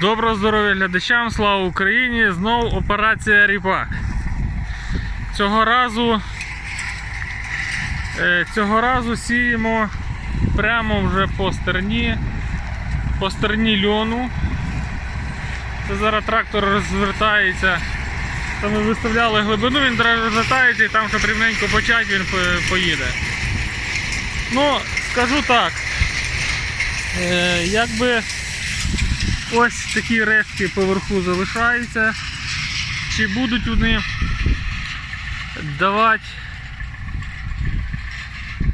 Доброго здоров'я глядачам, слава Україні! Знов операція Ріпак. Цього разу, е, цього разу сіємо прямо вже по стерні, по стерні льону. Це зараз трактор розвертається. Там ми виставляли глибину, він розвертається і там, щоб рівненько почати, він поїде. Ну, скажу так. Е, якби ось такі рештки поверху залишаються. Чи будуть вони давати.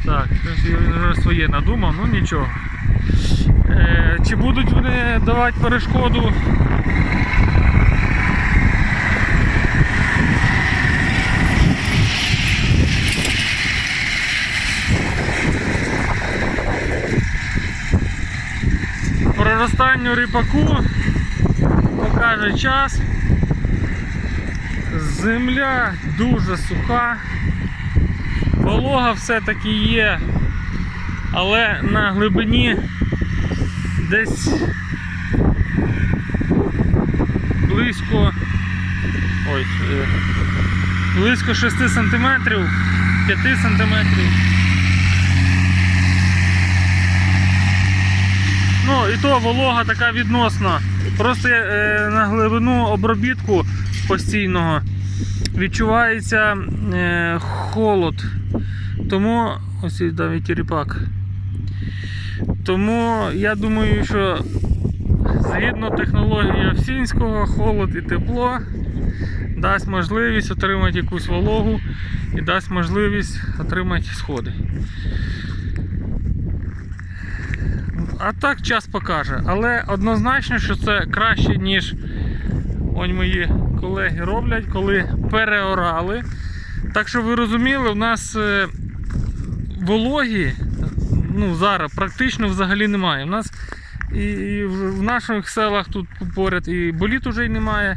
Так, він вже своє надумав, ну нічого. Е, чи будуть вони давати перешкоду? Проростанню ріпаку покаже час. Земля дуже суха, волога все-таки є, але на глибині десь близько ой, близько 6 сантиметрів, 5 сантиметрів. І то волога така відносна. Просто е, на глибину обробітку постійного відчувається е, холод. Тому ось навіть і. Тому я думаю, що згідно технології Овсінського, холод і тепло дасть можливість отримати якусь вологу і дасть можливість отримати сходи. А так час покаже. Але однозначно, що це краще, ніж ось мої колеги роблять, коли переорали. Так що ви розуміли, у нас е, вологі ну, зараз практично взагалі немає. У нас і, в наших селах тут поряд і боліт уже й немає.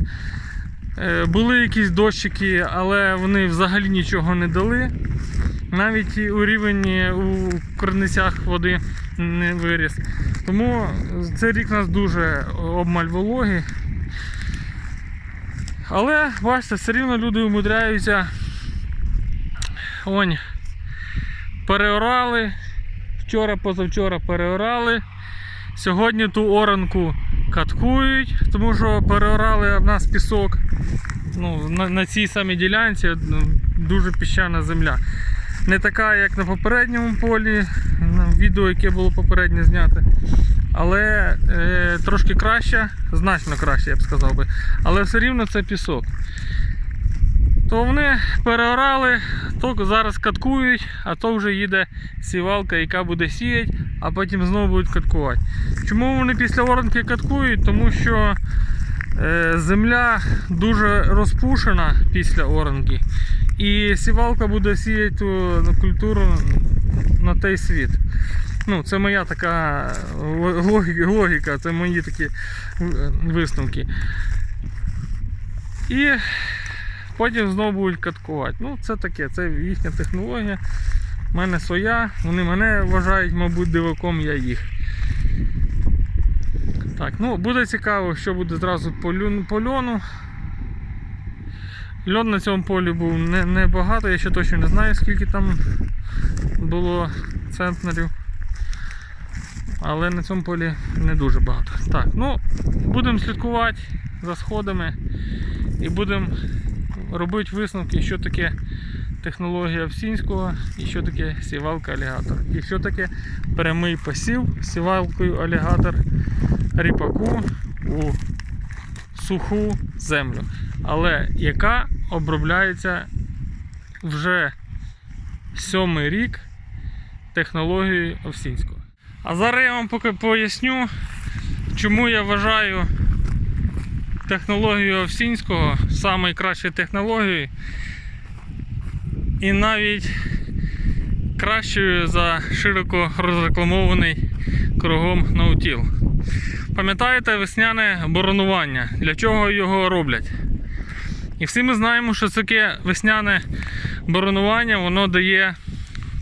Е, Були якісь дощики, але вони взагалі нічого не дали. Навіть у рівень у корницях води не виріс. Тому цей рік у нас дуже обмаль вологи. Але бачите, все рівно люди умудряються. Онь, переорали. Вчора, позавчора переорали. Сьогодні ту оранку каткують, тому що переорали в нас пісок. Ну, на, на цій самій ділянці ну, дуже піщана земля. Не така, як на попередньому полі, відео, яке було попередньо знято. Але е, трошки краще, значно краще, я б сказав би. Але все рівно це пісок. То вони переорали, то зараз каткують, а то вже їде сівалка, яка буде сіяти, а потім знову будуть каткувати. Чому вони після оранки каткують? Тому що е, земля дуже розпушена після оранки. І сівалка буде сіяти ту культуру на той світ. Ну, це моя така логіка, це мої такі висновки. І потім знову будуть каткувати. Ну, це таке, це їхня технологія. У мене своя, вони мене вважають, мабуть, диваком, я їх. Так, ну буде цікаво, що буде зразу по льону. Льон на цьому полі був не- небагато, я ще точно не знаю, скільки там було центнерів. Але на цьому полі не дуже багато. Так, ну будемо слідкувати за сходами і будемо робити висновки, що таке технологія Овсінського і що таке сівалка алігатор. І що таке прямий посів сівалкою алігатор ріпаку у суху землю. Але яка обробляється вже сьомий рік технологією Овсінського. А зараз я вам поки поясню, чому я вважаю технологію Овсінського найкращою технологією і навіть кращою за широко розрекламований кругом наутіл. Пам'ятаєте весняне боронування? Для чого його роблять? І всі ми знаємо, що таке весняне боронування воно дає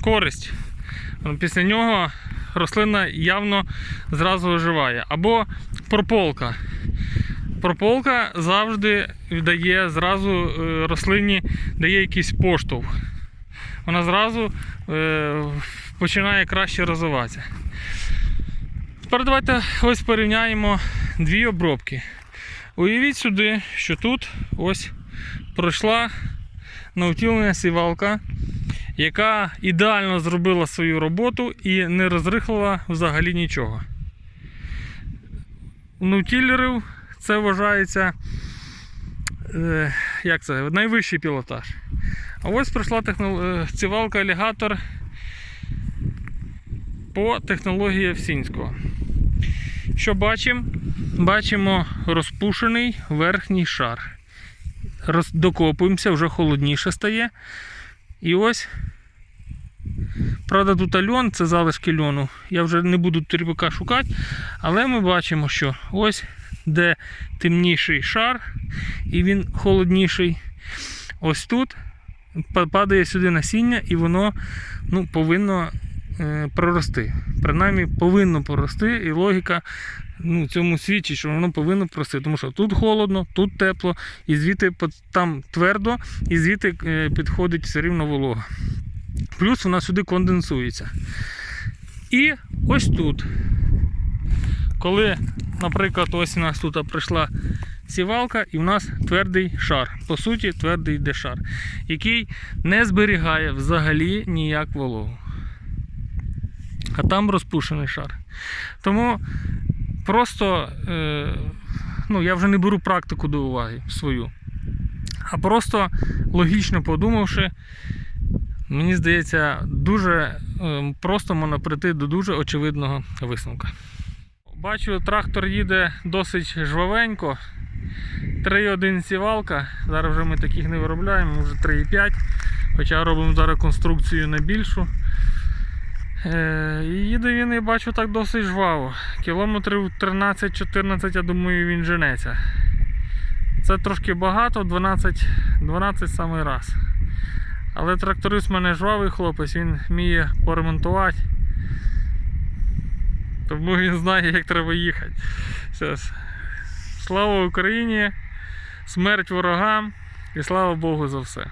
користь. Після нього рослина явно зразу оживає. Або прополка. Прополка завжди дає зразу е, рослині дає якийсь поштовх. Вона зразу е, починає краще розвиватися. Тепер давайте ось порівняємо дві обробки. Уявіть сюди, що тут ось пройшла наутілена сівалка, яка ідеально зробила свою роботу і не розрихлила взагалі нічого. У наутілерів це вважається е, як це, найвищий пілотаж. А ось пройшла технол... е, сівалка алігатор по технології Овсінського. Що бачимо? Бачимо розпушений верхній шар. Роз... Докопуємося, вже холодніше стає. І ось. Правда, тут альон, це залишки льону. Я вже не буду тріпака шукати, але ми бачимо, що ось де темніший шар, і він холодніший. Ось тут падає сюди насіння, і воно ну, повинно прорости. Принаймні повинно прорости, і логіка ну, цьому свідчить, що воно повинно прорости. Тому що тут холодно, тут тепло, і звідти там твердо, і звідти е, підходить все рівно волога. Плюс вона сюди конденсується. І ось тут. Коли, наприклад, ось у нас тут прийшла сівалка, і в нас твердий шар. По суті, твердий йде шар, який не зберігає взагалі ніяк вологу. А там розпушений шар. Тому просто е, ну, я вже не беру практику до уваги свою. А просто логічно подумавши, мені здається, дуже е, просто можна прийти до дуже очевидного висновка. Бачу, трактор їде досить жвавенько. 3,1 сівалка. Зараз вже ми таких не виробляємо, вже 3,5. Хоча робимо зараз конструкцію на більшу. Е, їде він, я бачу, так досить жваво. Кілометрів 13-14, я думаю, він женеться. Це трошки багато, 12, 12 самий раз. Але тракторист в мене жвавий хлопець, він вміє поремонтувати. Тому він знає, як треба їхати. Все. Слава Україні! Смерть ворогам і слава Богу за все.